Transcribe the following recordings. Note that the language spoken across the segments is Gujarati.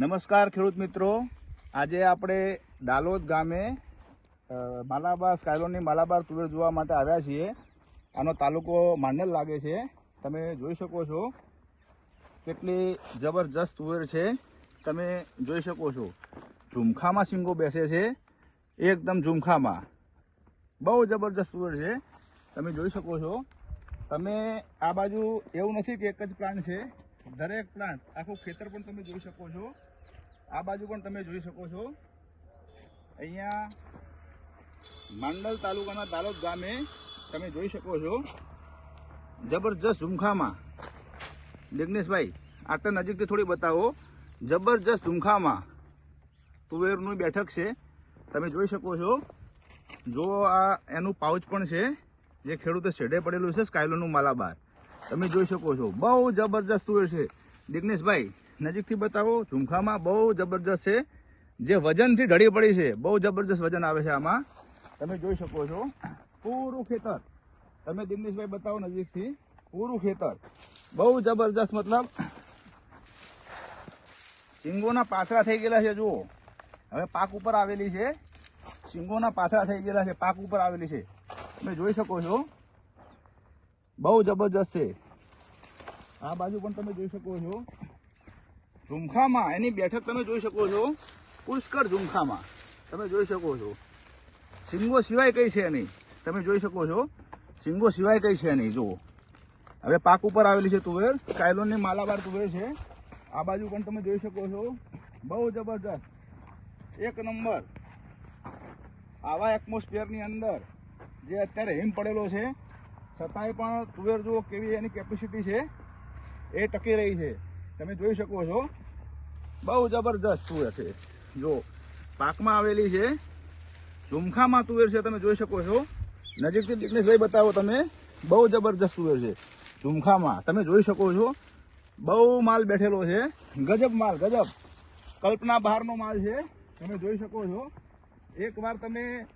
નમસ્કાર ખેડૂત મિત્રો. આજે આપણે દાલોદ ગામે માલાબાર સ્કાયલોનની માલાબાર તુવેર જોવા માટે આવ્યા છીએ. આનો તાલુકો માંડલ લાગે છે. તમે જોઈ શકો છો કેટલી જબરજસ્ત તુવેર છે. તમે જોઈ શકો છો ઝુમખામાં સિંગો બેસે છે. એકદમ ઝુમખામાં. બહુ જબરજસ્ત તુવેર છે. તમે જોઈ શકો છો. તમે આ બાજુ એવું નથી કે એક જ પ્લાન્ટ છે. દરેક પ્લાન્ટ, આખું ખેતર પણ તમે જોઈ શકો છો. આ બાજુ પણ તમે જોઈ શકો છો. અહીંયા માંડલ તાલુકાના દાલોદ ગામે તમે જોઈ શકો છો. જબરજસ્ત ઝુમખામાં. જિગ્નેશભાઈ, આટલા નજીકથી થોડી બતાવો. જબરજસ્ત ઝુમખામાં તુવેરનું બેઠક છે. તમે જોઈ શકો છો. જો આ એનું પાઉચ પણ છે. જે ખેડૂતે શેડે પડેલું છે, સ્કાયલોનું માલાબાર. તમે જોઈ શકો છો. બહુ જબરજસ્ત તુવેર છે. દિગ્નેશભાઈ, નજીકથી બતાવો, ઝુમખામાં બહુ જબરજસ્ત છે. જે વજનથી ઢળી પડી છે, બહુ જબરજસ્ત વજન આવે છે આમાં. તમે જોઈ શકો છો. પૂરું ખેતર. તમે દિગ્નેશભાઈ બતાવો નજીકથી. પૂરું ખેતર. બહુ જબરજસ્ત મતલબ. સિંગોના પાથરા થઈ ગયેલા છે, જુઓ. હવે પાક ઉપર આવેલી છે. સિંગોના પાથરા થઈ ગયેલા છે, પાક ઉપર આવેલી છે. તમે જોઈ શકો છો. બહુ જબરજસ્ત છે. આ બાજુ પણ તમે જોઈ શકો છો. ઝુમખામાં, એની બેઠક તમે જોઈ શકો છો. પુષ્કળ ઝુમખામાં તમે જોઈ શકો છો. સિંગો સિવાય કઈ છે નહીં. તમે જોઈ શકો છો. સિંગો સિવાય કઈ છે નહીં. જુઓ. હવે પાક ઉપર આવેલી છે તુવેર. કાયલોનની માલાબાર તુવેર છે. આ બાજુ પણ તમે જોઈ શકો છો. બહુ જબરજસ્ત. એક નંબર. આવા એટમોસ્ફિયરની અંદર જે અત્યારે હિમ પડેલો છે છતાંય પણ તુવેર જુઓ કેવી એની કેપેસિટી છે. એ ટકી રહી છે. તમે જોઈ શકો છો. બહુ જબરજસ્ત તુવેર છે. જો પાકમાં આવેલી છે. ઝુમખામાં તુવેર છે, તમે જોઈ શકો છો. નજીકથી દિગ્નેશભાઈ બતાવો તમે. બહુ જબરજસ્ત તુવેર છે. ઝુમખામાં. તમે જોઈ શકો છો. બહુ માલ બેઠેલો છે. ગજબ માલ, ગજબ. કલ્પના બહારનો માલ છે. તમે જોઈ શકો છો. એકવાર તમે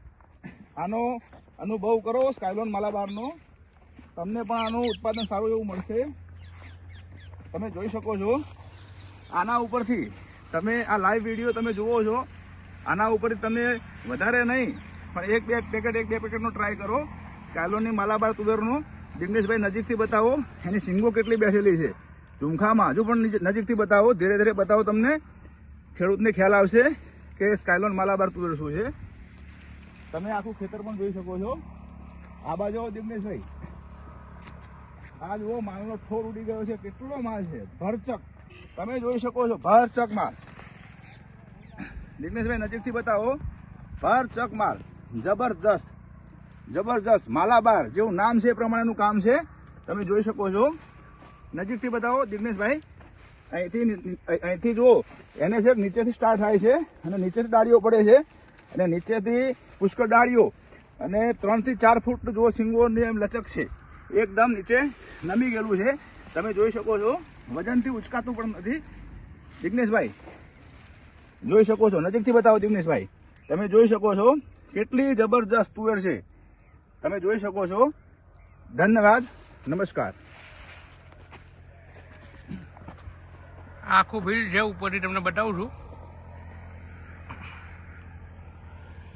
આનો અનુભવ કરો, સ્કાયલોન માલાબારનો. તમને પણ આનું ઉત્પાદન સારું એવું મળશે. તમે જોઈ શકો છો, આના ઉપરથી તમે આ લાઈવ વીડિયો તમે જુઓ છો. આના ઉપરથી તમે વધારે નહીં, પણ એક બે પેકેટ એક બે પેકેટનો ટ્રાય કરો. સ્કાયલોનની માલાબાર તુવેરનો દિગ્નેશભાઈ નજીકથી બતાવો. એની સિંગો કેટલી બેસેલી છે. ઝુમખામાં હજુ પણ નજીકથી બતાવો. ધીરે ધીરે બતાવો તમને. ખેડૂતને ખ્યાલ આવશે કે સ્કાયલોન માલાબાર તુવેર શું છે. તમે આખું ખેતર પણ જોઈ શકો છો. આ બાજુ દિગ્નેશભાઈ આ જુઓ, માલનો ઠોર ઉડી ગયો છે. કેટલો માલ છે? ભરચક. તમે જોઈ શકો છો, ભરચક માલ. દિગ્નેશભાઈ નજીકથી બતાવો. ભરચક માલ. જબરજસ્ત. જબરજસ્ત. માલાબાર જેવું નામ છે એ પ્રમાણેનું કામ છે. તમે જોઈ શકો છો. નજીકથી બતાવો દિગ્નેશભાઈ અહીંથી અહીંથી જુઓ. એને છે, નીચેથી સ્ટાર્ટ થાય છે અને નીચેથી ડાળીઓ પડે છે. અને નીચેથી પુષ્કળ ડાળીઓ. અને ત્રણથી ચાર ફૂટ જુઓ, સિંગોની એમ લચક છે. એકદમ નીચે નમી ગયેલું છે. તમે જોઈ શકો છો, વજનથી ઉચકાતું પણ નથી. જિગ્નેશભાઈ, જોઈ શકો છો, નજીકથી બતાવો જિગ્નેશભાઈ. તમે જોઈ શકો છો, કેટલી જબરજસ્ત તુવેર છે. તમે જોઈ શકો છો. ધન્યવાદ, નમસ્કાર. આખું ફિલ્ડ છે, ઉપરથી તમને બતાવું છું.